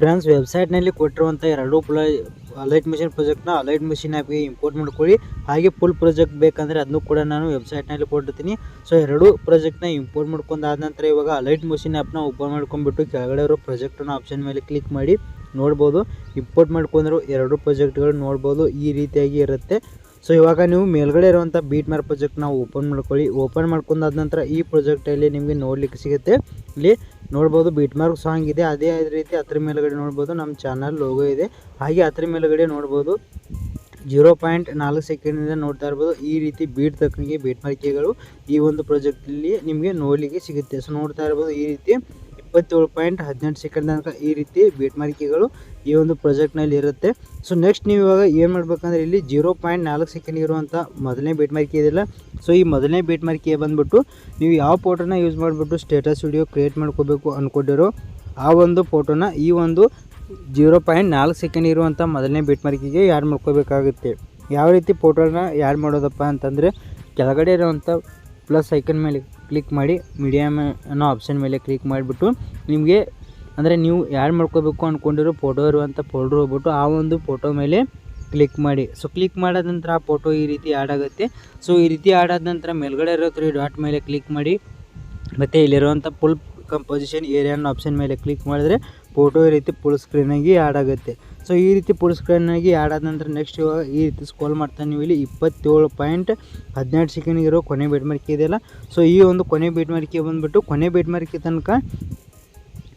Friends ವೆಬ್ಸೈಟ್ನಲ್ಲಿ ಕೊಟ್ಟಿರುವಂಥ ಎರಡು ಪ್ಲ ಅಲೈಟ್ ಮಿಷಿನ್ ಪ್ರಾಜೆಕ್ಟ್ನ ಅಲೈಟ್ ಮಿಷಿನ್ ಆ್ಯಪ್ಗೆ ಇಂಪೋರ್ಟ್ ಮಾಡ್ಕೊಳ್ಳಿ. ಹಾಗೆ ಫುಲ್ ಪ್ರಾಜೆಕ್ಟ್ ಬೇಕಂದರೆ ಅದನ್ನು ಕೂಡ ನಾನು ವೆಬ್ಸೈಟ್ನಲ್ಲಿ ಕೊಟ್ಟಿರ್ತೀನಿ. ಸೊ ಎರಡು ಪ್ರಾಜೆಕ್ಟ್ನ ಇಂಪೋರ್ಟ್ ಮಾಡ್ಕೊಂಡಾದ ನಂತರ ಇವಾಗ ಅಲೈಟ್ ಮಿಷಿನ್ ಆ್ಯಪ್ನ ಓಪನ್ ಮಾಡ್ಕೊಂಡ್ಬಿಟ್ಟು ಕೆಳಗಡೆ ಇರೋ ಪ್ರಾಜೆಕ್ಟನ್ನು ಆಪ್ಷನ್ ಮೇಲೆ ಕ್ಲಿಕ್ ಮಾಡಿ ನೋಡ್ಬೋದು. ಇಂಪೋರ್ಟ್ ಮಾಡ್ಕೊಂಡ್ರು ಎರಡು ಪ್ರಾಜೆಕ್ಟ್ಗಳು ನೋಡ್ಬೋದು. ಈ ರೀತಿಯಾಗಿ ಇರುತ್ತೆ. ಸೊ ಇವಾಗ ನೀವು ಮೇಲ್ಗಡೆ ಇರುವಂಥ ಬೀಟ್ ಮಾರ್ ಪ್ರಾಜೆಕ್ಟ್ನ ಓಪನ್ ಮಾಡ್ಕೊಳ್ಳಿ. ಓಪನ್ ಮಾಡ್ಕೊಂಡಾದ ನಂತರ ಈ ಪ್ರಾಜೆಕ್ಟಲ್ಲಿ ನಿಮಗೆ ನೋಡಲಿಕ್ಕೆ ಸಿಗುತ್ತೆ. ಇಲ್ಲಿ ನೋಡ್ಬೋದು ಬೀಟ್ ಮಾರ್ಕ್ ಸಾಂಗ್ ಇದೆ. ಅದೇ ರೀತಿ ಹತ್ರ ಮೇಲ್ಗಡೆ ನೋಡ್ಬೋದು ನಮ್ಮ ಚಾನಲ್ ಲೋಗೋ ಇದೆ. ಹಾಗೆ ಹತ್ರ ಮೇಲ್ಗಡೆ ನೋಡ್ಬೋದು ಜೀರೋ ಪಾಯಿಂಟ್ ನಾಲ್ಕು ಸೆಕೆಂಡಿಂದ ನೋಡ್ತಾ ಇರ್ಬೋದು. ಈ ರೀತಿ ಬೀಟ್ ತಕ್ಕಂಗೆ ಬೀಟ್ ಮಾರ್ಕಿಗಳು ಈ ಒಂದು ಪ್ರಾಜೆಕ್ಟಲ್ಲಿ ನಿಮಗೆ ನೋಡಲಿಕ್ಕೆ ಸಿಗುತ್ತೆ. ಸೊ ನೋಡ್ತಾ ಇರ್ಬೋದು ಈ ರೀತಿ. ಇಪ್ಪತ್ತೇಳು ಪಾಯಿಂಟ್ ಹದಿನೆಂಟು ಸೆಕೆಂಡ್ ತನಕ ಈ ರೀತಿ ಬೀಟ್ ಮಾರ್ಕಿಗಳು ಈ ಒಂದು ಪ್ರಾಜೆಕ್ಟ್ನಲ್ಲಿ ಇರುತ್ತೆ. ಸೊ ನೆಕ್ಸ್ಟ್ ನೀವು ಇವಾಗ ಏನು ಮಾಡಬೇಕಂದ್ರೆ ಇಲ್ಲಿ ಜೀರೋ ಪಾಯಿಂಟ್ ನಾಲ್ಕು ಸೆಕೆಂಡ್ ಇರುವಂಥ ಮೊದಲನೇ ಬೀಟ್ ಮಾರ್ಕಿ ಇದೆಯಲ್ಲ ಸೊ ಈ ಮೊದಲನೇ ಬೀಟ್ ಮಾರ್ಕಿಗೆ ಬಂದುಬಿಟ್ಟು ನೀವು ಯಾವ ಫೋಟೋನ ಯೂಸ್ ಮಾಡಿಬಿಟ್ಟು ಸ್ಟೇಟಸ್ ವಿಡಿಯೋ ಕ್ರಿಯೇಟ್ ಮಾಡ್ಕೋಬೇಕು ಅಂದ್ಕೊಂಡಿರೋ ಆ ಒಂದು ಫೋಟೋನ ಈ ಒಂದು ಜೀರೋ ಪಾಯಿಂಟ್ ನಾಲ್ಕು ಸೆಕೆಂಡ್ ಇರುವಂಥ ಮೊದಲನೇ ಬೀಟ್ ಮಾರ್ಕಿಗೆ ಯಾಡ್ ಮಾಡ್ಕೋಬೇಕಾಗುತ್ತೆ? ಯಾವ ರೀತಿ ಫೋಟೋನ ಯಾಡ್ ಮಾಡೋದಪ್ಪ ಅಂತಂದರೆ ಕೆಳಗಡೆ ಇರುವಂಥ ಪ್ಲಸ್ ಐಕನ್ ಮೇಲೆ ಕ್ಲಿಕ್ ಮಾಡಿ ಮೀಡಿಯಮ್ ಅನ್ನೋ ಆಪ್ಷನ್ ಮೇಲೆ ಕ್ಲಿಕ್ ಮಾಡಿಬಿಟ್ಟು ನಿಮಗೆ ಅಂದರೆ ನೀವು ಯಾರು ಮಾಡ್ಕೋಬೇಕು ಅಂದ್ಕೊಂಡಿರೋ ಫೋಟೋ ಇರುವಂಥ ಫೋಲ್ಡ್ರ್ ಹೋಗ್ಬಿಟ್ಟು ಆ ಒಂದು ಫೋಟೋ ಮೇಲೆ ಕ್ಲಿಕ್ ಮಾಡಿ. ಸೊ ಕ್ಲಿಕ್ ಮಾಡಿದ ನಂತರ ಆ ಫೋಟೋ ಈ ರೀತಿ ಆ್ಯಡ್ ಆಗುತ್ತೆ. ಸೊ ಈ ರೀತಿ ಆ್ಯಡ್ ಆದ ನಂತರ ಮೇಲ್ಗಡೆ ಇರೋ ತ್ರೀ ಡಾಟ್ ಮೇಲೆ ಕ್ಲಿಕ್ ಮಾಡಿ. ಮತ್ತು ಇಲ್ಲಿರುವಂಥ ಫುಲ್ ಕಂಪೋಸಿಷನ್ ಏರಿಯಾ ಅನ್ನೋ ಆಪ್ಷನ್ ಮೇಲೆ ಕ್ಲಿಕ್ ಮಾಡಿದ್ರೆ ಫೋಟೋ ಈ ರೀತಿ ಫುಲ್ ಸ್ಕ್ರೀನಾಗಿ ಆ್ಯಡ್ ಆಗುತ್ತೆ. ಸೊ, ಈ ರೀತಿ ಪುಲ್ ಸ್ಕ್ರೀನಾಗಿ ನಂತರ ನೆಕ್ಸ್ಟ್ ಇವಾಗ ಈ ರೀತಿ ಸ್ಕೋಲ್ ಮಾಡ್ತಾನೆ ನೀವು ಇಲ್ಲಿ ಇಪ್ಪತ್ತೇಳು ಪಾಯಿಂಟ್ ಹದಿನೆಂಟು ಸೆಕೆಂಡ್ ಇರೋ ಕೊನೆ ಬೇಟ್ ಮಾರಿಕೆ ಇದೆಯಲ್ಲ ಸೊ ಈ ಒಂದು ಕೊನೆ ಬೇಟ್ ಮಾರಿಕೆ ಬಂದುಬಿಟ್ಟು ಕೊನೆ ಬೇಟ್ ಮಾರಿಕೆ ತನಕ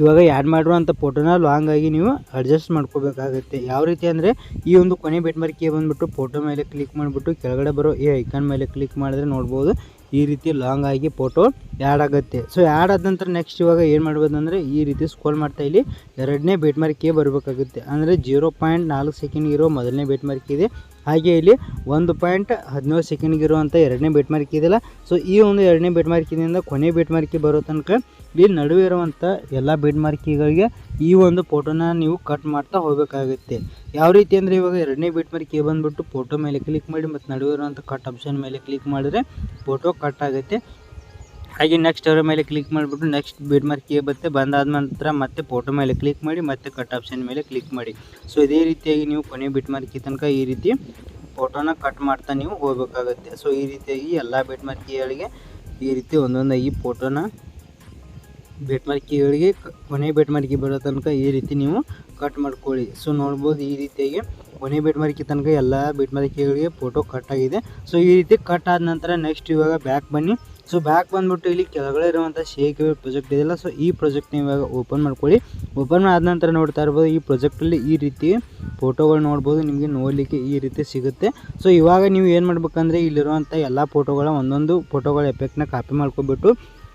ಇವಾಗ ಆ್ಯಡ್ ಮಾಡಿರುವಂಥ ಫೋಟೋನ ಲಾಂಗಾಗಿ ನೀವು ಅಡ್ಜಸ್ಟ್ ಮಾಡ್ಕೋಬೇಕಾಗುತ್ತೆ. ಯಾವ ರೀತಿ ಅಂದರೆ ಈ ಒಂದು ಕೊನೆ ಬೆಟ್ ಮಾರ್ಕಿಗೆ ಬಂದುಬಿಟ್ಟು ಫೋಟೋ ಮೇಲೆ ಕ್ಲಿಕ್ ಮಾಡಿಬಿಟ್ಟು ಕೆಳಗಡೆ ಬರೋ ಈ ಐಕಾನ್ ಮೇಲೆ ಕ್ಲಿಕ್ ಮಾಡಿದ್ರೆ ನೋಡ್ಬೋದು. ಈ ರೀತಿ ಲಾಂಗ್ ಆಗಿ ಫೋಟೋ ಆ್ಯಡ್ ಆಗುತ್ತೆ. ಸೊ ಆ್ಯಡ್ ಆದ ನಂತರ ನೆಕ್ಸ್ಟ್ ಇವಾಗ ಏನು ಮಾಡ್ಬೋದು ಅಂದರೆ ಈ ರೀತಿ ಸ್ಕೋಲ್ ಮಾಡ್ತಾ ಇಲ್ಲಿ ಎರಡನೇ ಬೇಟ್ ಮಾರ್ಕಿಗೆ ಬರಬೇಕಾಗುತ್ತೆ. ಅಂದರೆ ಜೀರೋ ಪಾಯಿಂಟ್ ನಾಲ್ಕು ಸೆಕೆಂಡ್ ಇರೋ ಮೊದಲನೇ ಬೇಟ್ ಮಾರ್ಕ್ ಇದೆ. ಹಾಗೆ ಇಲ್ಲಿ ಒಂದು ಪಾಯಿಂಟ್ ಹದಿನೇಳು ಸೆಕೆಂಡ್ಗೆ ಇರುವಂಥ ಎರಡನೇ ಬೇಟ್ ಮಾರ್ಕ್ ಇದೆಯಲ್ಲ. ಸೊ ಈ ಒಂದು ಎರಡನೇ ಬೇಟ್ ಮಾರ್ಕಿನಿಂದ ಕೊನೆ ಬೇಟ್ ಮಾರ್ಕಿ ಬರೋ ತನಕ ಇಲ್ಲಿ ನಡುವೆ ಇರುವಂಥ ಎಲ್ಲ ಬೇಟ್ ಮಾರ್ಕಿಗಳಿಗೆ ಈ ಒಂದು ಫೋಟೋನ ನೀವು ಕಟ್ ಮಾಡ್ತಾ ಹೋಗಬೇಕಾಗುತ್ತೆ. ಯಾವ ರೀತಿ ಅಂದರೆ ಇವಾಗ ಎರಡನೇ ಬೇಟ್ ಮಾರ್ಕಿ ಬಂದುಬಿಟ್ಟು ಫೋಟೋ ಮೇಲೆ ಕ್ಲಿಕ್ ಮಾಡಿ ಮತ್ತು ನಡುವೆ ಇರುವಂಥ ಕಟ್ ಆಪ್ಷನ್ ಮೇಲೆ ಕ್ಲಿಕ್ ಮಾಡಿದ್ರೆ ಫೋಟೋ ಕಟ್ ಆಗುತ್ತೆ. ಹಾಗೆ ನೆಕ್ಸ್ಟ್ ಅವರ ಮೇಲೆ ಕ್ಲಿಕ್ ಮಾಡಿಬಿಟ್ಟು ನೆಕ್ಸ್ಟ್ ಬಿಡ್ ಮಾರ್ಕಿಗೆ ಬರುತ್ತೆ. ಬಂದಾದ ನಂತರ ಮತ್ತೆ ಫೋಟೋ ಮೇಲೆ ಕ್ಲಿಕ್ ಮಾಡಿ, ಮತ್ತೆ ಕಟ್ ಆಪ್ಷನ್ ಮೇಲೆ ಕ್ಲಿಕ್ ಮಾಡಿ. ಸೊ ಇದೇ ರೀತಿಯಾಗಿ ನೀವು ಕೊನೆ ಬಿಟ್ ಮಾರ್ಕಿ ತನಕ ಈ ರೀತಿ ಫೋಟೋನ ಕಟ್ ಮಾಡ್ತಾ ನೀವು ಹೋಗ್ಬೇಕಾಗುತ್ತೆ. ಸೊ ಈ ರೀತಿಯಾಗಿ ಎಲ್ಲ ಬಿಟ್ ಮಾರ್ಕಿಗಳಿಗೆ ಈ ರೀತಿ ಒಂದೊಂದಾಗಿ ಫೋಟೋನ ಬೆಟ್ ಮಾರ್ಕಿಗಳಿಗೆ ಕೊನೆ ಬೆಟ್ ಮಾರ್ಕಿ ಬರೋ ತನಕ ಈ ರೀತಿ ನೀವು ಕಟ್ ಮಾಡ್ಕೊಳ್ಳಿ. ಸೊ ನೋಡ್ಬೋದು ಈ ರೀತಿಯಾಗಿ ಕೊನೆ ಬೆಟ್ ಮಾರ್ಕಿ ತನಕ ಎಲ್ಲ ಬೆಟ್ ಮಾರ್ಕಿಗಳಿಗೆ ಫೋಟೋ ಕಟ್ ಆಗಿದೆ. ಸೊ ಈ ರೀತಿ ಕಟ್ ಆದ ನಂತರ ನೆಕ್ಸ್ಟ್ ಇವಾಗ ಬ್ಯಾಕ್ ಬನ್ನಿ. ಸೊ ಬ್ಯಾಕ್ ಬಂದ್ಬಿಟ್ಟು ಇಲ್ಲಿ ಕೆಳಗಡೆ ಇರುವಂಥ ಶೇಕ್ ಪ್ರಾಜೆಕ್ಟ್ ಇದೆಯಲ್ಲ ಸೊ ಈ ಪ್ರಾಜೆಕ್ಟ್ನ ಇವಾಗ ಓಪನ್ ಮಾಡ್ಕೊಳ್ಳಿ. ಓಪನ್ ಆದ ನಂತರ ನೋಡ್ತಾ ಇರ್ಬೋದು, ಈ ಪ್ರಾಜೆಕ್ಟಲ್ಲಿ ಈ ರೀತಿ ಫೋಟೋಗಳು ನೋಡ್ಬೋದು, ನಿಮಗೆ ನೋಡಲಿಕ್ಕೆ ಈ ರೀತಿ ಸಿಗುತ್ತೆ. ಸೊ ಇವಾಗ ನೀವು ಏನು ಮಾಡ್ಬೇಕಂದ್ರೆ ಇಲ್ಲಿರುವಂಥ ಎಲ್ಲ ಫೋಟೋಗಳ ಒಂದೊಂದು ಫೋಟೋಗಳ ಎಫೆಕ್ಟ್ನ ಕಾಪಿ ಮಾಡ್ಕೊಬಿಟ್ಟು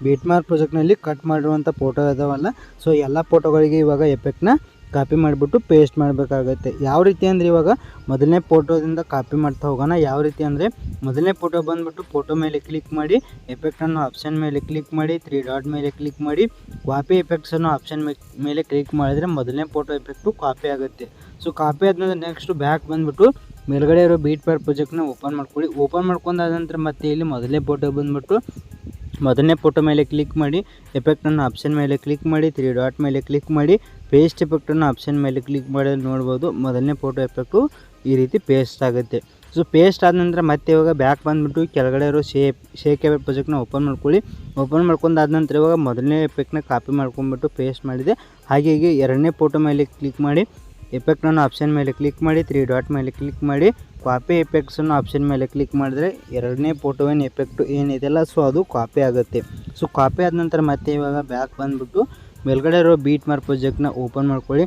ಬೀಟ್ ಮಾರ್ಕ್ ಪ್ರಾಜೆಕ್ಟ್ನಲ್ಲಿ ಕಟ್ ಮಾಡಿರುವಂಥ ಫೋಟೋ ಇದಾವಲ್ಲ ಸೊ ಎಲ್ಲ ಫೋಟೋಗಳಿಗೆ ಇವಾಗ ಎಫೆಕ್ಟ್ನ ಕಾಪಿ ಮಾಡಿಬಿಟ್ಟು ಪೇಸ್ಟ್ ಮಾಡಬೇಕಾಗತ್ತೆ. ಯಾವ ರೀತಿ ಅಂದರೆ ಇವಾಗ ಮೊದಲನೇ ಫೋಟೋದಿಂದ ಕಾಪಿ ಮಾಡ್ತಾ ಹೋಗೋಣ. ಯಾವ ರೀತಿ ಅಂದರೆ ಮೊದಲನೇ ಫೋಟೋ ಬಂದುಬಿಟ್ಟು ಫೋಟೋ ಮೇಲೆ ಕ್ಲಿಕ್ ಮಾಡಿ ಎಫೆಕ್ಟ್ ಅನ್ನೋ ಆಪ್ಷನ್ ಮೇಲೆ ಕ್ಲಿಕ್ ಮಾಡಿ ತ್ರೀ ಡಾಟ್ ಮೇಲೆ ಕ್ಲಿಕ್ ಮಾಡಿ ಕಾಪಿ ಎಫೆಕ್ಟ್ಸ್ ಅನ್ನೋ ಆಪ್ಷನ್ ಮೇಲೆ ಕ್ಲಿಕ್ ಮಾಡಿದರೆ ಮೊದಲನೇ ಫೋಟೋ ಎಫೆಕ್ಟು ಕಾಪಿ ಆಗುತ್ತೆ. ಸೊ ಕಾಪಿ ಆದಮೇಲೆ ನೆಕ್ಸ್ಟ್ ಬ್ಯಾಕ್ ಬಂದುಬಿಟ್ಟು ಮೇಲ್ಗಡೆ ಇರೋ ಬೀಟ್ ಪರ್ ಪ್ರಾಜೆಕ್ಟ್ನ ಓಪನ್ ಮಾಡ್ಕೊಳ್ಳಿ. ಓಪನ್ ಮಾಡ್ಕೊಂಡಾದ ನಂತರ ಮತ್ತೆ ಇಲ್ಲಿ ಮೊದಲನೇ ಫೋಟೋ ಬಂದುಬಿಟ್ಟು ಮೊದಲನೇ ಫೋಟೋ ಮೇಲೆ ಕ್ಲಿಕ್ ಮಾಡಿ ಎಫೆಕ್ಟನ್ನು ಆಪ್ಷನ್ ಮೇಲೆ ಕ್ಲಿಕ್ ಮಾಡಿ ತ್ರೀ ಡಾಟ್ ಮೇಲೆ ಕ್ಲಿಕ್ ಮಾಡಿ ಪೇಸ್ಟ್ ಎಫೆಕ್ಟನ್ನು ಆಪ್ಷನ್ ಮೇಲೆ ಕ್ಲಿಕ್ ಮಾಡಿದ್ರೆ ನೋಡ್ಬೋದು, ಮೊದಲನೇ ಫೋಟೋ ಎಫೆಕ್ಟು ಈ ರೀತಿ ಪೇಸ್ಟ್ ಆಗುತ್ತೆ. ಸೊ ಪೇಸ್ಟ್ ಆದ ನಂತರ ಮತ್ತೆ ಇವಾಗ ಬ್ಯಾಕ್ ಬಂದುಬಿಟ್ಟು ಕೆಳಗಡೆ ಇರೋ ಶೇಪ್ ಶೇಕ್ ಎಫೆಕ್ಟ್ ಪ್ರಾಜೆಕ್ಟ್ನ ಓಪನ್ ಮಾಡ್ಕೊಳ್ಳಿ. ಓಪನ್ ಮಾಡ್ಕೊಂಡಾದ ನಂತರ ಇವಾಗ ಮೊದಲನೇ ಎಫೆಕ್ಟ್ನ ಕಾಪಿ ಮಾಡ್ಕೊಂಡ್ಬಿಟ್ಟು ಪೇಸ್ಟ್ ಮಾಡಿದೆ. ಹೀಗೆ ಎರಡನೇ ಫೋಟೋ ಮೇಲೆ ಕ್ಲಿಕ್ ಮಾಡಿ ಎಫೆಕ್ಟನ್ನು ಆಪ್ಷನ್ ಮೇಲೆ ಕ್ಲಿಕ್ ಮಾಡಿ ತ್ರೀ ಡಾಟ್ ಮೇಲೆ ಕ್ಲಿಕ್ ಮಾಡಿ ಕಾಪಿ ಎಫೆಕ್ಟ್ಸನ್ನು ಆಪ್ಷನ್ ಮೇಲೆ ಕ್ಲಿಕ್ ಮಾಡಿದ್ರೆ ಎರಡನೇ ಫೋಟೋವಿನ ಎಫೆಕ್ಟು ಏನಿದೆಯಲ್ಲ ಸೊ ಅದು ಕಾಪಿ ಆಗುತ್ತೆ. ಸೊ ಕಾಪಿ ಆದ ನಂತರ ಮತ್ತೆ ಇವಾಗ ಬ್ಯಾಕ್ ಬಂದುಬಿಟ್ಟು ಮೇಲ್ಗಡೆ ಇರೋ ಬೀಟ್ ಮಾರ್ ಪ್ರಾಜೆಕ್ಟ್ನ ಓಪನ್ ಮಾಡ್ಕೊಳ್ಳಿ.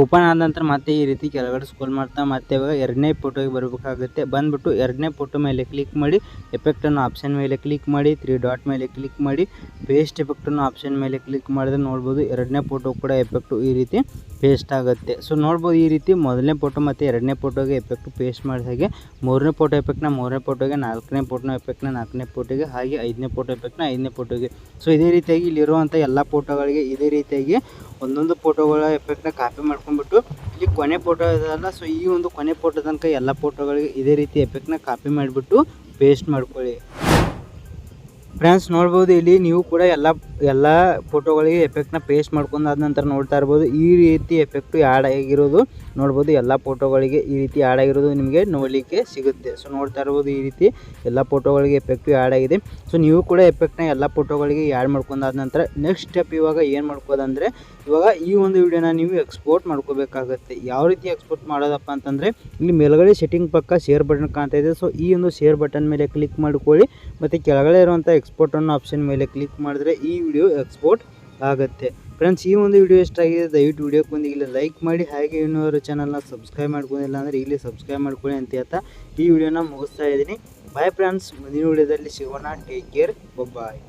ಓಪನ್ ಆದ ನಂತರ ಮತ್ತೆ ಈ ರೀತಿ ಕೆಳಗಡೆ ಸ್ಕೋಲ್ ಮಾಡ್ತಾ, ಮತ್ತೆ ಇವಾಗ ಎರಡನೇ ಫೋಟೋಗೆ ಬರಬೇಕಾಗುತ್ತೆ. ಬಂದ್ಬಿಟ್ಟು ಎರಡನೇ ಫೋಟೋ ಮೇಲೆ ಕ್ಲಿಕ್ ಮಾಡಿ ಎಫೆಕ್ಟನ್ನು ಆಪ್ಷನ್ ಮೇಲೆ ಕ್ಲಿಕ್ ಮಾಡಿ ತ್ರೀ ಡಾಟ್ ಮೇಲೆ ಕ್ಲಿಕ್ ಮಾಡಿ ಪೇಸ್ಟ್ ಎಫೆಕ್ಟನ್ನು ಆಪ್ಷನ್ ಮೇಲೆ ಕ್ಲಿಕ್ ಮಾಡಿದ್ರೆ ನೋಡ್ಬೋದು ಎರಡನೇ ಫೋಟೋ ಕೂಡ ಎಫೆಕ್ಟು ಈ ರೀತಿ ಪೇಸ್ಟ್ ಆಗುತ್ತೆ. ಸೊ ನೋಡ್ಬೋದು ಈ ರೀತಿ ಮೊದಲನೇ ಫೋಟೋ ಮತ್ತು ಎರಡನೇ ಫೋಟೋಗೆ ಎಫೆಕ್ಟು ಪೇಸ್ಟ್ ಮಾಡಿದ ಹಾಗೆ, ಮೂರನೇ ಫೋಟೋ ಎಫೆಕ್ಟ್ನ ಮೂರನೇ ಫೋಟೋಗೆ ನಾಲ್ಕನೇ ಫೋಟೋನ ಎಫೆಕ್ಟ್ನ ನಾಲ್ಕನೇ ಫೋಟೋಗೆ ಹಾಗೆ ಐದನೇ ಫೋಟೋ ಎಫೆಕ್ಟ್ನ ಐದನೇ ಫೋಟೋಗೆ ಸೊ ಇದೇ ರೀತಿಯಾಗಿ ಇಲ್ಲಿರುವಂಥ ಎಲ್ಲ ಫೋಟೋಗಳಿಗೆ ಇದೇ ರೀತಿಯಾಗಿ ಒಂದೊಂದು ಫೋಟೋಗಳ ಎಫೆಕ್ಟ್ನ ಕಾಪಿ ಮಾಡ್ಕೊಂಡ್ಬಿಟ್ಟು ಇಲ್ಲಿ ಕೊನೆ ಫೋಟೋ ಇದೆಯಲ್ಲ ಸೊ ಈ ಒಂದು ಕೊನೆ ಫೋಟೋ ತನಕ ಎಲ್ಲ ಫೋಟೋಗಳಿಗೆ ಇದೇ ರೀತಿ ಎಫೆಕ್ಟ್ನ ಕಾಪಿ ಮಾಡಿಬಿಟ್ಟು ಪೇಸ್ಟ್ ಮಾಡ್ಕೊಳ್ಳಿ. ಫ್ರೆಂಡ್ಸ್ ನೋಡ್ಬೋದು, ಇಲ್ಲಿ ನೀವು ಕೂಡ ಎಲ್ಲ ಎಲ್ಲ ಫೋಟೋಗಳಿಗೆ ಎಫೆಕ್ಟ್ನ ಪೇಸ್ಟ್ ಮಾಡ್ಕೊಂಡಾದ ನಂತರ ನೋಡ್ತಾ ಇರ್ಬೋದು. ಈ ರೀತಿ ಎಫೆಕ್ಟು ಆ್ಯಡ್ ಆಗಿರೋದು, ನೋಡ್ಬೋದು, ಎಲ್ಲ ಫೋಟೋಗಳಿಗೆ ಈ ರೀತಿ ಆ್ಯಡ್ ಆಗಿರೋದು ನಿಮಗೆ ನೋಡಲಿಕ್ಕೆ ಸಿಗುತ್ತೆ. ಸೊ ನೋಡ್ತಾ ಇರ್ಬೋದು, ಈ ರೀತಿ ಎಲ್ಲ ಫೋಟೋಗಳಿಗೆ ಎಫೆಕ್ಟು ಆ್ಯಡ್ ಆಗಿದೆ. ಸೊ ನೀವು ಕೂಡ ಎಫೆಕ್ಟ್ನ ಎಲ್ಲ ಫೋಟೋಗಳಿಗೆ ಆ್ಯಡ್ ಮಾಡ್ಕೊಂಡಾದ ನಂತರ ನೆಕ್ಸ್ಟ್ ಸ್ಟೆಪ್ ಇವಾಗ ಏನು ಮಾಡ್ಕೋದಂದರೆ ಇವಾಗ ಈ ಒಂದು ವಿಡಿಯೋನ ನೀವು ಎಕ್ಸ್ಪೋರ್ಟ್ ಮಾಡ್ಕೋಬೇಕಾಗುತ್ತೆ. ಯಾವ ರೀತಿ ಎಕ್ಸ್ಪೋರ್ಟ್ ಮಾಡೋದಪ್ಪ ಅಂತಂದರೆ, ಇಲ್ಲಿ ಮೇಲ್ಗಡೆ ಸೆಟ್ಟಿಂಗ್ ಪಕ್ಕ ಶೇರ್ ಬಟನ್ ಕಾಣ್ತಾ ಇದೆ. ಸೊ ಈ ಒಂದು ಶೇರ್ ಬಟನ್ ಮೇಲೆ ಕ್ಲಿಕ್ ಮಾಡ್ಕೊಳ್ಳಿ, ಮತ್ತು ಕೆಳಗಡೆ ಇರುವಂಥ ಎಕ್ಸ್ಪೋರ್ಟ್ ಅನ್ನೋ ಆಪ್ಷನ್ ಮೇಲೆ ಕ್ಲಿಕ್ ಮಾಡಿದ್ರೆ ಈ ವಿಡಿಯೋ ಎಕ್ಸ್ಪೋರ್ಟ್ ಆಗುತ್ತೆ. ಫ್ರೆಂಡ್ಸ್ ಈ ಒಂದು ವಿಡಿಯೋ ಎಷ್ಟಾಗಿದೆ ದಯವಿಟ್ಟು ವಿಡಿಯೋಕ್ಕೊಂದು ಇಲ್ಲಿ ಲೈಕ್ ಮಾಡಿ, ಹಾಗೆ ಇನ್ನೂರು ಚಾನಲ್ನ ಸಬ್ಸ್ಕ್ರೈಬ್ ಮಾಡ್ಕೊಂಡಿಲ್ಲ ಅಂದರೆ ಇಲ್ಲಿ ಸಬ್ಸ್ಕ್ರೈಬ್ ಮಾಡ್ಕೊಳ್ಳಿ ಅಂತ ಹೇಳ್ತಾ ಈ ವಿಡಿಯೋನ ಮುಗಿಸ್ತಾ ಇದ್ದೀನಿ. ಬಾಯ್ ಫ್ರೆಂಡ್ಸ್ ಮುಂದಿನ ವಿಡಿಯೋದಲ್ಲಿ ಸಿಗೋಣ. Take care bye